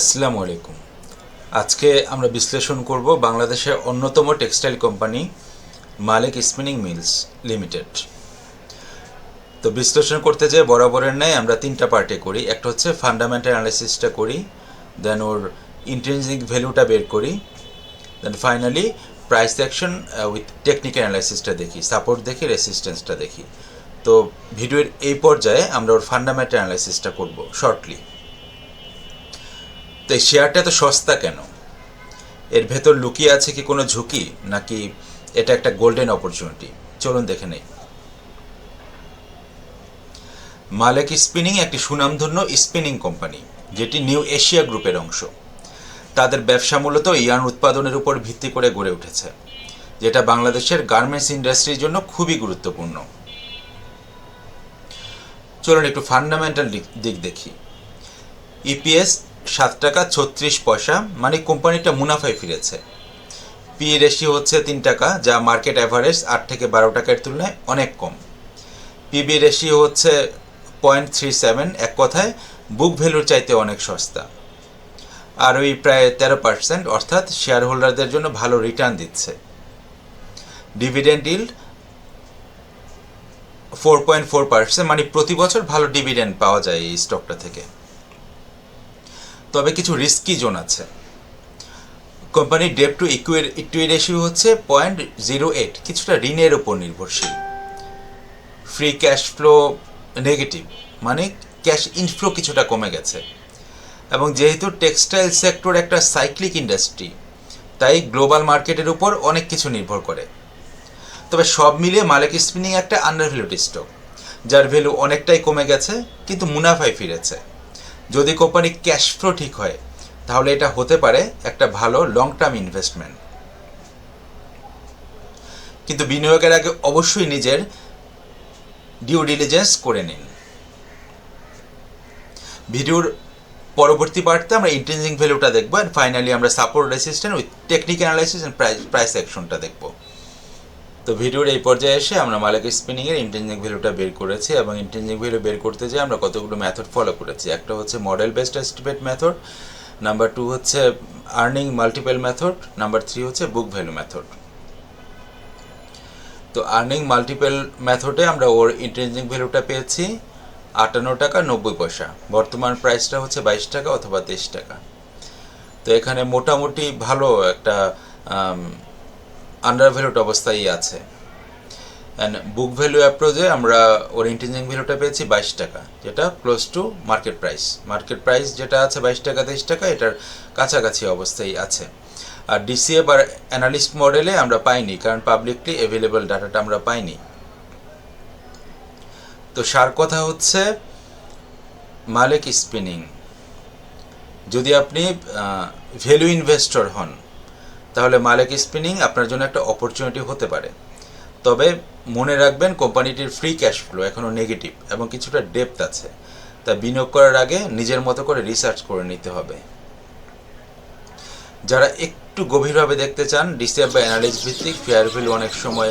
আসসালামু আলাইকুম। আজকে আমরা বিশ্লেষণ করব বাংলাদেশের অন্যতম textile company Malek spinning mills limited. তো বিশ্লেষণ করতে যেয়ে বরাবরের ন্যায় আমরা তিনটা পার্টে করি। একটা হচ্ছে ফান্ডামেন্টাল অ্যানালাইসিসটা করি, দেন ওর ইন্ট্রেনজিক ভ্যালুটা বের করি, then finally price action with technical অ্যানালাইসিসটা দেখি, সাপোর্ট দেখি, রেসিস্ট্যান্সটা দেখি। তো ভিডিওর এই পর্যায়ে আমরা ওর ফান্ডামেন্টাল অ্যানালাইসিসটা করব শর্টলি। তো এই শেয়ারটা এত সস্তা কেন? এর ভেতর লুকিয়ে আছে কি কোনো ঝুঁকি? নাকি এটা একটা গোল্ডেন অপরচুনিটি চলুন দেখে নেই। মালেক স্পিনিং একটি সুনামধন্য স্পিনিং কোম্পানি, যেটি নিউ এশিয়া গ্রুপের অংশ। তাদের ব্যবসা মূলত ইয়ার্ন উৎপাদনের উপর ভিত্তি করে গড়ে উঠেছে, যেটা বাংলাদেশের গার্মেন্টস ইন্ডাস্ট্রির জন্য খুবই গুরুত্বপূর্ণ। চলুন একটু ফান্ডামেন্টাল দিক দেখি। ইপিএস সাত টাকা ছত্রিশ পয়সা মানে কোম্পানিটা মুনাফায় ফিরেছে। পি রেশিও হচ্ছে তিন টাকা, যা মার্কেট অ্যাভারেজ আট থেকে বারো টাকার তুলনায় অনেক কম। পিবি রেশিও হচ্ছে পয়েন্ট থ্রি সেভেন, এক কথায় বুক ভ্যালুর চাইতে অনেক সস্তা। আর ওই প্রায় তেরো পার্সেন্ট, অর্থাৎ শেয়ার হোল্ডারদের জন্য ভালো রিটার্ন দিচ্ছে। Dividend yield four point four percent মানে প্রতি বছর ভালো ডিভিডেন্ড পাওয়া যায় এই স্টকটা থেকে। তবে কিছু রিস্কি জোন আছে। কোম্পানির debt to equity equity ratio হচ্ছে পয়েন্ট জিরো এইট কিছুটা ঋণের উপর নির্ভরশীল। ফ্রি ক্যাশ ফ্লো নেগেটিভ মানে ক্যাশ ইনফ্লো কিছুটা কমে গেছে। এবং যেহেতু টেক্সটাইল সেক্টর একটা সাইক্লিক ইন্ডাস্ট্রি তাই গ্লোবাল মার্কেটের উপর অনেক কিছু নির্ভর করে। তবে সব মিলিয়ে মালিক স্পিনিং একটা আন্ডারভ্যালুড স্টক যার ভ্যালু অনেকটাই কমে গেছে, কিন্তু মুনাফায় ফিরেছে। যদি কোম্পানি ক্যাশ ফ্লো ঠিক হয়, তাহলে এটা হতে পারে একটা ভালো লং টার্ম ইনভেস্টমেন্ট কিন্তু বিনিয়োগের আগে অবশ্যই নিজের ডিউ ডিলিজেন্স করে নিন। ভিডিওর পরবর্তী পার্টতে আমরা ইন্টেন্সিং ভ্যালুটা দেখব অ্যান্ড ফাইনালি আমরা support resistant with technique analysis and price price অ্যাকশনটা দেখব। তো ভিডিওর এই পর্যায়ে এসে আমরা মালিক স্পিনিংয়ের ইন্টেন্সিং ভ্যালুটা বের করেছি এবং ইন্টেন্সিং ভ্যালু বের করতে যেয়ে আমরা কতগুলো মেথড ফলো করেছি। একটা হচ্ছে model based estimate method number two হচ্ছে earning multiple method number three হচ্ছে বুক ভ্যালু মেথড তো আর্নিং মাল্টিপল মেথডে আমরা ওর ইন্টেন্সিং ভ্যালুটা পেয়েছি আটান্ন টাকা নব্বই পয়সা। বর্তমান প্রাইসটা হচ্ছে বাইশ টাকা অথবা তেইশ টাকা। তো এখানে মোটামুটি ভালো একটা আন্ডার ভ্যালুড অবস্থায় আছে অ্যান্ড বুক ভ্যালু অ্যাপ্রোচে আমরা ওর ইন্টেন্সিং ভ্যালুটা পেয়েছি বাইশ টাকা, যেটা close to market price market price যেটা আছে বাইশ টাকা, তেইশ টাকা, এটার কাছাকাছি অবস্থায় আছে। আর ডিসিএ বা অ্যানালিস্ট মডেলে আমরা পাইনি, কারণ পাবলিকলি অ্যাভেলেবল ডাটাটা আমরা পাইনি। তো সার কথা হচ্ছে, মালিক স্পিনিং যদি আপনি ভ্যালু ইনভেস্টর হন তাহলে মালিক স্পিনিং আপনার জন্য একটা অপরচুনিটি হতে পারে। তবে মনে রাখবেন কোম্পানিটির ফ্রি ক্যাশ ফ্লো এখনও নেগেটিভ এবং কিছুটা ডেপথ আছে। তা বিনিয়োগ করার আগে নিজের মতো করে রিসার্চ করে নিতে হবে। যারা একটু গভীরভাবে দেখতে চান ডিসিএফ বা অ্যানালিস ভিত্তিক ফেয়ার ভ্যালু অনেক সময়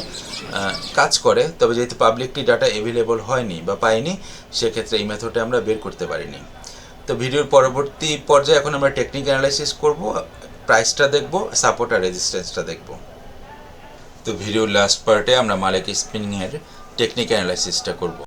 কাজ করে, তবে যেহেতু পাবলিকলি ডাটা অ্যাভেলেবল হয়নি বা পাইনি, সেক্ষেত্রে এই মেথডে আমরা বের করতে পারিনি। তো ভিডিওর পরবর্তী পর্যায়ে এখন আমরা টেকনিক অ্যানালাইসিস করব। প্রাইসটা দেখব সাপোর্ট আর রেজিস্ট্যান্সটা দেখব। তো ভিডিওর লাস্ট পার্টে আমরা মালিক স্পিনিংয়ের টেকনিক অ্যানালাইসিসটা করব।